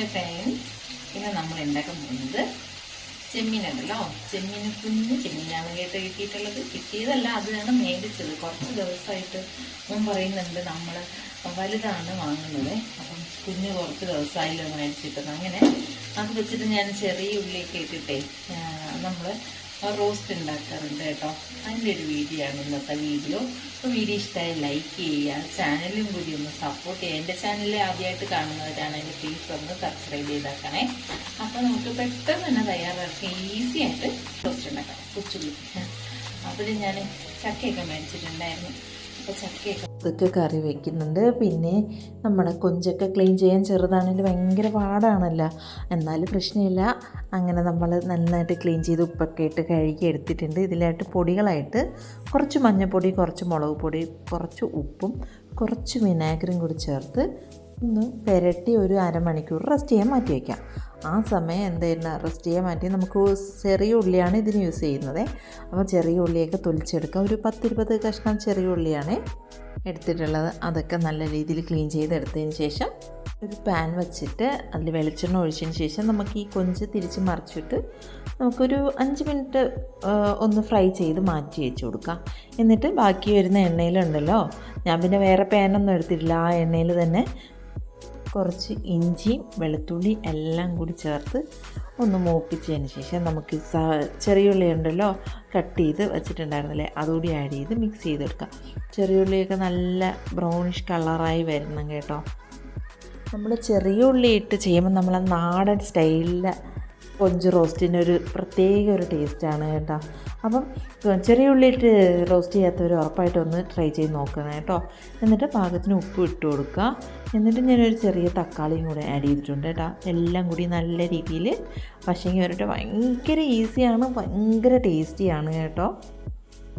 Hi friends ഇന്ന് നമ്മൾ ഉണ്ടാക്കാൻ പോകുന്നത് ചെമ്മീനുണ്ടല്ലോ. ചെമ്മീൻ കുഞ്ഞ് ചെമ്മീനാണ് കേട്ട് കിട്ടിയിട്ടുള്ളത്. കിട്ടിയതല്ല അതാണ് മേടിച്ചത്. കുറച്ച് ദിവസമായിട്ട് ഞാൻ പറയുന്നുണ്ട് നമ്മൾ വലുതാണ് വാങ്ങുന്നത്. അപ്പം കുഞ്ഞ് കുറച്ച് ദിവസമായില്ലോ മേടിച്ചിട്ടത് അങ്ങനെ അത് വെച്ചിട്ട് ഞാൻ ചെറിയ ഉള്ളിയൊക്കെ ഇട്ടിട്ടേ നമ്മൾ റോസ്റ്റ് ഉണ്ടാക്കാറുണ്ട് കേട്ടോ. അതിന്റെ ഒരു വീഡിയോ ആണ് ഇന്നത്തെ വീഡിയോ. അപ്പോൾ വീഡിയോ ഇഷ്ടമായി ലൈക്ക് ചെയ്യുക ചാനലും കൂടി ഒന്ന് സപ്പോർട്ട് ചെയ്യുക. എന്റെ ചാനൽ ആദ്യമായിട്ട് കാണുന്നവരാണെങ്കിൽ പ്ലീസ് ഒന്ന് സബ്സ്ക്രൈബ് ചെയ്താക്കണേ. അപ്പോൾ നമുക്ക് പെട്ടെന്ന് തന്നെ തയ്യാറാക്കി ഈസി ആയിട്ട് റോസ്റ്റ് ഉണ്ടാക്കാം. കൊച്ചുള്ളി അപ്പോൾ ഞാൻ ചക്കയൊക്കെ മേടിച്ചിട്ടുണ്ടായിരുന്നു. ചക്കയൊക്കെ ഇതൊക്കെ കറി വെക്കുന്നുണ്ട്. പിന്നെ നമ്മുടെ കൊഞ്ചൊക്കെ ക്ലീൻ ചെയ്യാൻ ചെറുതാണെങ്കിൽ ഭയങ്കര പാടാണല്ലോ. എന്നാലും പ്രശ്നമില്ല. അങ്ങനെ നമ്മൾ നന്നായിട്ട് ക്ലീൻ ചെയ്ത് ഉപ്പൊക്കെ ഇട്ട് കഴുകി എടുത്തിട്ടുണ്ട്. ഇതിലായിട്ട് പൊടികളായിട്ട് കുറച്ച് മഞ്ഞൾപ്പൊടി കുറച്ച് മുളക് പൊടി കുറച്ച് ഉപ്പും കുറച്ച് വിനാഗിരും കൂടി ചേർത്ത് ഒന്ന് പുരട്ടി ഒരു അരമണിക്കൂർ റെസ്റ്റ് ചെയ്യാൻ മാറ്റി വയ്ക്കാം ആ സമയം എന്തായിരുന്നു റെസ്റ്റ് ചെയ്യാൻ മാറ്റി. നമുക്ക് ചെറിയ ഉള്ളിയാണ് ഇതിന് യൂസ് ചെയ്യുന്നത്. അപ്പോൾ ചെറിയ ഉള്ളിയൊക്കെ തൊലിച്ചെടുക്കാം. ഒരു പത്തിരുപത് കഷ്ണം ചെറിയ ഉള്ളിയാണ് എടുത്തിട്ടുള്ളത്. അതൊക്കെ നല്ല രീതിയിൽ ക്ലീൻ ചെയ്തെടുത്തതിന് ശേഷം ഒരു പാൻ വെച്ചിട്ട് അതിൽ വെളിച്ചെണ്ണ ഒഴിച്ചതിന് ശേഷം നമുക്ക് ഈ കൊഞ്ച് തിരിച്ച് മറിച്ചിട്ട് നമുക്കൊരു അഞ്ച് മിനിറ്റ് ഒന്ന് ഫ്രൈ ചെയ്ത് മാറ്റി വെച്ച് കൊടുക്കാം. എന്നിട്ട് ബാക്കി വരുന്ന എണ്ണയിലുണ്ടല്ലോ. ഞാൻ പിന്നെ വേറെ പാനൊന്നും എടുത്തിട്ടില്ല. ആ എണ്ണയിൽ തന്നെ കുറച്ച് ഇഞ്ചിയും വെളുത്തുള്ളി എല്ലാം കൂടി ചേർത്ത് ഒന്ന് മൂപ്പിച്ചതിന് ശേഷം നമുക്ക് സ- ചെറിയുള്ളി ഉണ്ടല്ലോ കട്ട് ചെയ്ത് വെച്ചിട്ടുണ്ടായിരുന്നില്ലേ? അതുകൂടി ആഡ് ചെയ്ത് മിക്സ് ചെയ്തെടുക്കാം. ചെറിയുള്ളിയൊക്കെ നല്ല ബ്രൗണിഷ് കളറായി വരണം കേട്ടോ. നമ്മൾ ചെറിയ ഉള്ളി ഇട്ട് ചെയ്യുമ്പോൾ നമ്മൾ നാടൻ സ്റ്റൈലിൽ കൊഞ്ച് റോസ്റ്റിന് ഒരു പ്രത്യേക ഒരു ടേസ്റ്റാണ് കേട്ടോ. അപ്പം ചെറിയ ഉള്ളിയിട്ട് റോസ്റ്റ് ചെയ്യാത്തവർ ഉറപ്പായിട്ട് ഒന്ന് ട്രൈ ചെയ്ത് നോക്കണം കേട്ടോ. എന്നിട്ട് പാകത്തിന് ഉപ്പ് ഇട്ട് കൊടുക്കുക. എന്നിട്ട് ഞാനൊരു ചെറിയ തക്കാളിയും കൂടെ ആഡ് ചെയ്തിട്ടുണ്ട് കേട്ടോ. എല്ലാം കൂടി നല്ല രീതിയിൽ വശങ്ങി വരട്ടെ. ഭയങ്കര ഈസിയാണ് ഭയങ്കര ടേസ്റ്റിയാണ് കേട്ടോ.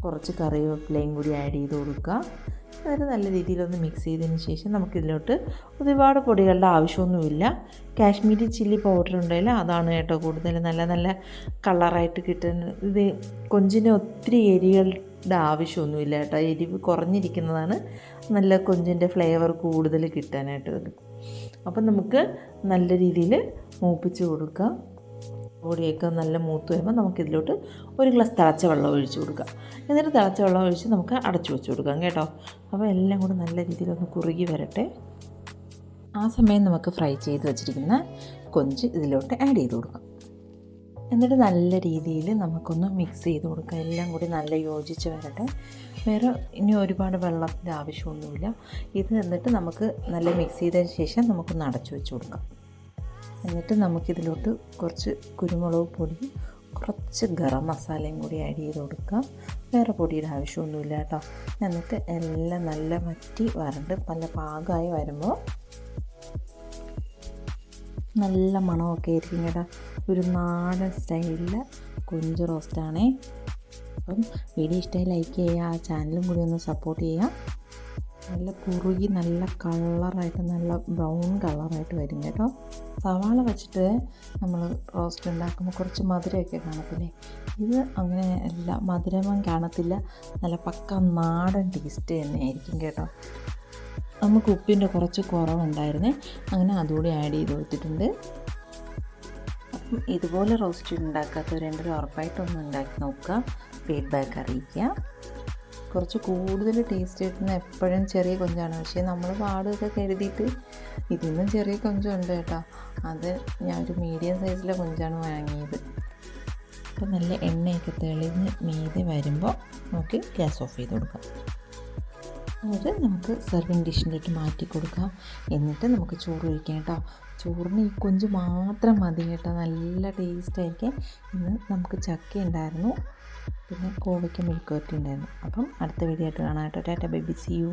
കുറച്ച് കറിവേപ്പിലയും കൂടി ആഡ് ചെയ്ത് കൊടുക്കുക. എന്നിട്ട് നല്ല രീതിയിലൊന്ന് മിക്സ് ചെയ്തതിന് ശേഷം നമുക്കിതിലോട്ട് ഒരുപാട് പൊടികളുടെ ആവശ്യമൊന്നുമില്ല. കാശ്മീരി ചില്ലി പൗഡർ ഉണ്ടല്ലോ അതാണ് കേട്ടോ കൂടുതൽ നല്ല നല്ല കളറായിട്ട് കിട്ടുന്നത് ഇത് കൊഞ്ചിന് ഒത്തിരി എരികളുടെ ആവശ്യമൊന്നുമില്ല കേട്ടോ. എരിവ് കുറഞ്ഞിരിക്കുന്നതാണ് നല്ല കൊഞ്ചിന്റെ ഫ്ലേവർ കൂടുതൽ കിട്ടാനായിട്ട് അപ്പം നമുക്ക് നല്ല രീതിയിൽ മൂപ്പിച്ച് കൊടുക്കാം. പൊടിയൊക്കെ നല്ല മൂത്ത് വരുമ്പോൾ നമുക്കിതിലോട്ട് ഒരു ഗ്ലാസ് തിളച്ച വെള്ളം ഒഴിച്ചു കൊടുക്കാം. എന്നിട്ട് തിളച്ച വെള്ളം ഒഴിച്ച് നമുക്ക് അടച്ചു വെച്ച് കൊടുക്കാം കേട്ടോ. അപ്പോൾ എല്ലാം കൂടെ നല്ല രീതിയിലൊന്ന് കുറുകി വരട്ടെ. ആ സമയം നമുക്ക് ഫ്രൈ ചെയ്ത് വെച്ചിരിക്കുന്ന കൊഞ്ച് ഇതിലോട്ട് ആഡ് ചെയ്ത് കൊടുക്കാം. എന്നിട്ട് നല്ല രീതിയിൽ നമുക്കൊന്ന് മിക്സ് ചെയ്ത് കൊടുക്കുക എല്ലാം കൂടി നല്ല യോജിച്ച് വരട്ടെ. വേറെ ഇനി ഒരുപാട് വെള്ളത്തിന്റെ ആവശ്യമൊന്നുമില്ല. ഇത് എന്നിട്ട് നമുക്ക് നല്ല മിക്സ് ചെയ്തതിന് ശേഷം നമുക്കൊന്ന് അടച്ചു വെച്ച് കൊടുക്കാം. എന്നിട്ട് നമുക്കിതിലോട്ട് കുറച്ച് കുരുമുളക് പൊടി കുറച്ച് ഗരം മസാലയും കൂടി ആഡ് ചെയ്ത് കൊടുക്കാം വേറെ പൊടിയുടെ ആവശ്യമൊന്നുമില്ല കേട്ടോ. എന്നിട്ട് എല്ലാം നല്ല വറ്റി വരണ്ട് നല്ല പാകമായി വരുമ്പോൾ നല്ല മണമൊക്കെ ആയിരിക്കും കേട്ടോ. ഒരു നാടൻ സ്റ്റൈലിൽ കൊഞ്ച് റോസ്റ്റാണേ അപ്പം വീഡിയോ ഇഷ്ടമായി ലൈക്ക് ചെയ്യുക ചാനലും കൂടി ഒന്ന് സപ്പോർട്ട് ചെയ്യുക. നല്ല കുറുകി നല്ല കളറായിട്ട് നല്ല ബ്രൗൺ കളറായിട്ട് വരും കേട്ടോ. സവാള വെച്ചിട്ട് നമ്മൾ റോസ്റ്റ് ഉണ്ടാക്കുമ്പോൾ കുറച്ച് മധുരമൊക്കെ കാണത്തില്ലേ? ഇത് അങ്ങനെ അല്ല മധുരമം കാണത്തില്ല. നല്ല പക്ക നാടൻ ടേസ്റ്റ് തന്നെയായിരിക്കും കേട്ടോ. നമുക്ക് ഉപ്പിന്റെ കുറച്ച് കുറവുണ്ടായിരുന്നേ. അങ്ങനെ അതുകൂടി ആഡ് ചെയ്ത് കൊടുത്തിട്ടുണ്ട്. അപ്പം ഇതുപോലെ റോസ്റ്റ് ഉണ്ടാക്കാത്തവരുണ്ടെങ്കിൽ ഉറപ്പായിട്ടൊന്ന് ഉണ്ടാക്കി നോക്കുക. ഫീഡ്ബാക്ക് അറിയിക്കുക. കുറച്ച് കൂടുതൽ ടേസ്റ്റ് കിട്ടുന്ന എപ്പോഴും ചെറിയ കൊഞ്ചാണ്. പക്ഷേ നമ്മൾ പാടൊക്കെ കരുതിയിട്ട് ഇതിന്നും ചെറിയ കൊഞ്ചുണ്ട് കേട്ടോ. അത് ഞാൻ ഒരു മീഡിയം സൈസിലെ കൊഞ്ചാണ് വാങ്ങിയത്. അപ്പോൾ നല്ല എണ്ണയൊക്കെ തെളിഞ്ഞ് മീതെ വരുമ്പോൾ നമുക്ക് ഗ്യാസ് ഓഫ് ചെയ്ത് കൊടുക്കാം. എന്നിട്ട് നമുക്ക് സെർവിങ് ഡിഷിലേക്ക് മാറ്റി കൊടുക്കാം. എന്നിട്ട് നമുക്ക് ചോറ് കഴിക്കാം കേട്ടോ. ചോറിന് ഈ കൊഞ്ച് മാത്രം മതി കേട്ടോ. നല്ല ടേസ്റ്റായിരിക്കും ഇന്ന് നമുക്ക് ചക്ക ഉണ്ടായിരുന്നു. പിന്നെ കോവയ്ക്ക മെഴുക്കുവരട്ടി ഉണ്ടായിരുന്നു. അപ്പം അടുത്ത വീഡിയോ ആയിട്ട് കാണാം കേട്ടോ. ടാറ്റ ബേബി. C U